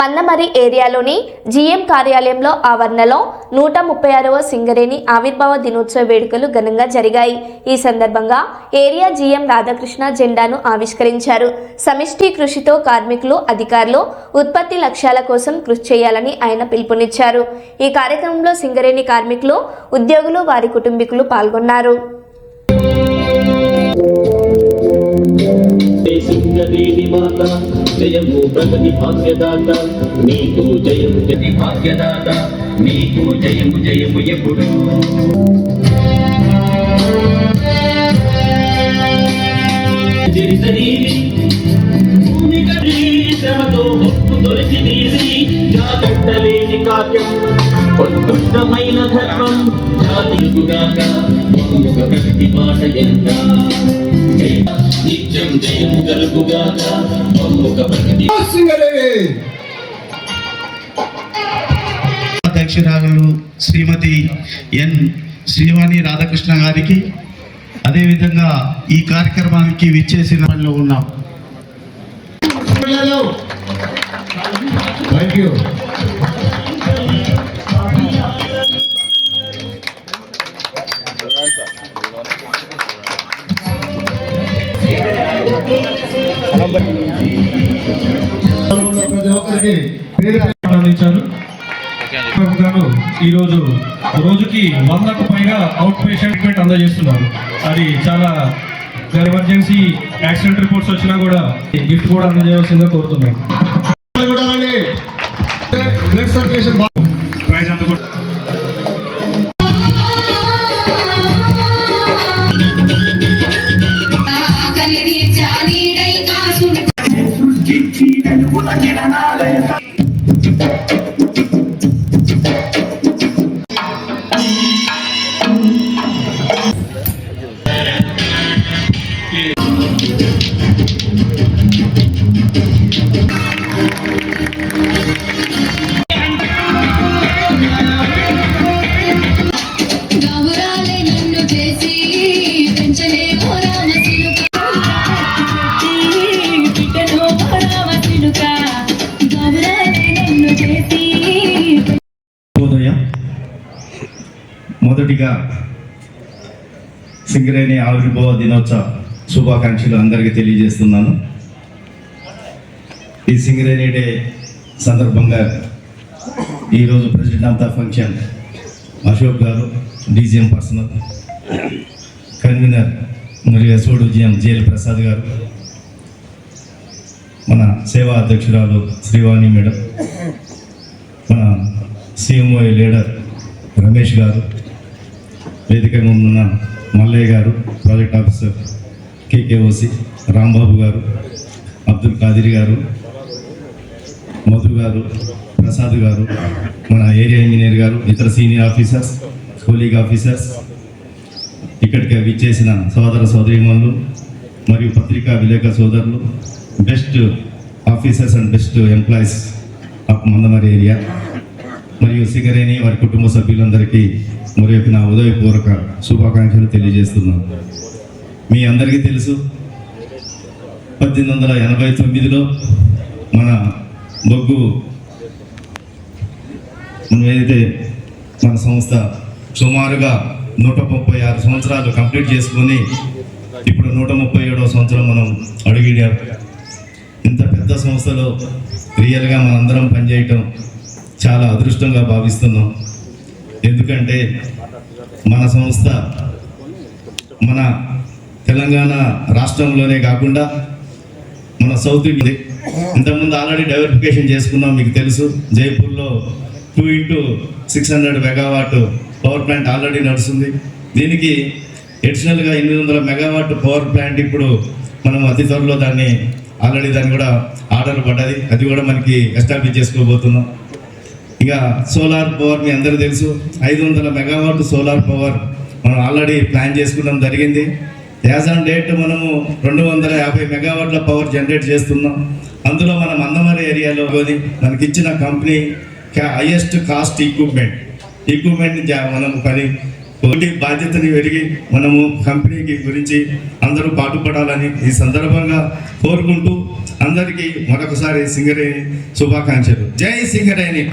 మన్నమరి ఏరియాలోని GM కార్యాలయంలో ఆవరణలో నూట ముప్పై ఆరవ సింగరేణి ఆవిర్భావ దినోత్సవ వేడుకలు ఘనంగా జరిగాయి. ఈ సందర్భంగా ఏరియా జీఎం రాధాకృష్ణ జెండాను ఆవిష్కరించారు. సమిష్టి కృషితో కార్మికులు అధికారులు ఉత్పత్తి లక్ష్యాల కోసం కృషి చేయాలని ఆయన పిలుపునిచ్చారు. ఈ కార్యక్రమంలో సింగరేణి కార్మికులు ఉద్యోగులు వారి కుటుంబీకులు పాల్గొన్నారు. జై దేవి మాత జయము ప్రగతి భాగ్యదాత నీకు జయము జతి భాగ్యదాత నీకు జయము జయము ఎప్పుడు. జరిసరీవి భూమి కదిలి శ్రమతో భక్తు దొరికి నీసి ఉత్కృష్టమైన ధర్మం జాతియుగాక ప్రగతి మాట ఎంత? నిత్యం జయము కలుగుగాక బహుముఖ ప్రగతి సింగరేణి అధ్యక్షురాలు శ్రీమతి ఎన్ శ్రీవాణి రాధాకృష్ణ గారికి అదేవిధంగా ఈ కార్యక్రమానికి విచ్చేసిన వాళ్ళు ఉన్నాం. థ్యాంక్ యూ ప్రతి ఒక్కరికి ప్రారంభించారు గారు ఈరోజు రోజుకి వందకు పైగా అవుట్ పేషెంట్ ట్రీట్మెంట్ అందజేస్తున్నారు. అది చాలా ఎమర్జెన్సీ యాక్సిడెంట్ రిపోర్ట్స్ వచ్చినా కూడా గిఫ్ట్ కూడా అందజేయవలసిందిగా కోరుతున్నాను. బ్లడ్ సర్క్యులేషన్ தாக்கினாலே Thank you. మొదటిగా సింగరేణి ఆవిర్భావ దినోత్సవ శుభాకాంక్షలు అందరికీ తెలియజేస్తున్నాను. ఈ సింగరేణి డే సందర్భంగా ఈరోజు president of the function Ashok garu DGM personnel convener మరియు ఎస్ఓడు జిఎం జేఎల్ ప్రసాద్ గారు మన సేవా అధ్యక్షురాలు శ్రీవాణి మేడం మన సిఎంఓ లీడర్ రమేష్ గారు వేదికగా ఉన్న మల్లయ్య గారు ప్రాజెక్ట్ ఆఫీసర్ కేకేఓసి రాంబాబు గారు అబ్దుల్ ఖాదిర్ గారు మధు గారు ప్రసాద్ గారు మన ఏరియా ఇంజనీర్ గారు ఇతర సీనియర్ ఆఫీసర్స్ కోలీగ్ ఆఫీసర్స్ ఇక్కడికి విచ్చేసిన సోదర సోదరిమణులు మరియు పత్రికా విలేక సోదరులు best officers and best employees of Mandamarri area మరియు సింగరేణి వారి కుటుంబ సభ్యులందరికీ మరి నా ఉదయపూర్వక శుభాకాంక్షలు తెలియజేస్తున్నాను. మీ అందరికీ తెలుసు పద్దెనిమిది వందల ఎనభై తొమ్మిదిలో మన బొగ్గు మనం ఏదైతే మన సంస్థ సుమారుగా నూట ముప్పై ఆరు సంవత్సరాలు కంప్లీట్ చేసుకొని ఇప్పుడు నూట ముప్పై ఏడవ సంవత్సరం మనం అడుగిడాం. ఇంత పెద్ద సంస్థలో రియల్గా మనందరం పనిచేయటం చాలా అదృష్టంగా భావిస్తున్నాం. ఎందుకంటే మన సంస్థ మన తెలంగాణ రాష్ట్రంలోనే కాకుండా మన సౌత్ ఇండియా ఇంతకుముందు ఆల్రెడీ డైవర్ఫికేషన్ చేసుకున్నాం మీకు తెలుసు. జైపూర్లో two into six hundred megawatt power plant already నడుస్తుంది. దీనికి అడిషనల్గా ఎనిమిది వందల మెగావాట్ పవర్ ప్లాంట్ ఇప్పుడు మనం అతి త్వరలో దాన్ని ఆల్రెడీ దాన్ని కూడా ఆర్డర్ పడ్డది. అది కూడా మనకి ఎస్టాబ్లిష్ చేసుకోబోతున్నాం. ఇక సోలార్ పవర్ మీ అందరూ తెలుసు ఐదు వందల మెగావాట్ సోలార్ పవర్ మనం ఆల్రెడీ ప్లాన్ చేసుకోవడం జరిగింది. యాజ్ ఆన్ డేట్ మనము రెండు వందల యాభై మెగావాట్ల పవర్ జనరేట్ చేస్తున్నాం. అందులో మనం అందమరి ఏరియాలో పోయి మనకి ఇచ్చిన company highest cost equipment equipment మనం పని ఒకటి బాధ్యతని పెరిగి మనము కంపెనీకి గురించి అందరూ పాటుపడాలని ఈ సందర్భంగా కోరుకుంటూ అందరికీ మరొకసారి సింగరేణి శుభాకాంక్షలు. జై సింగరేణి.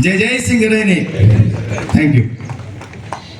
జై జై సింగరేణి. Thank you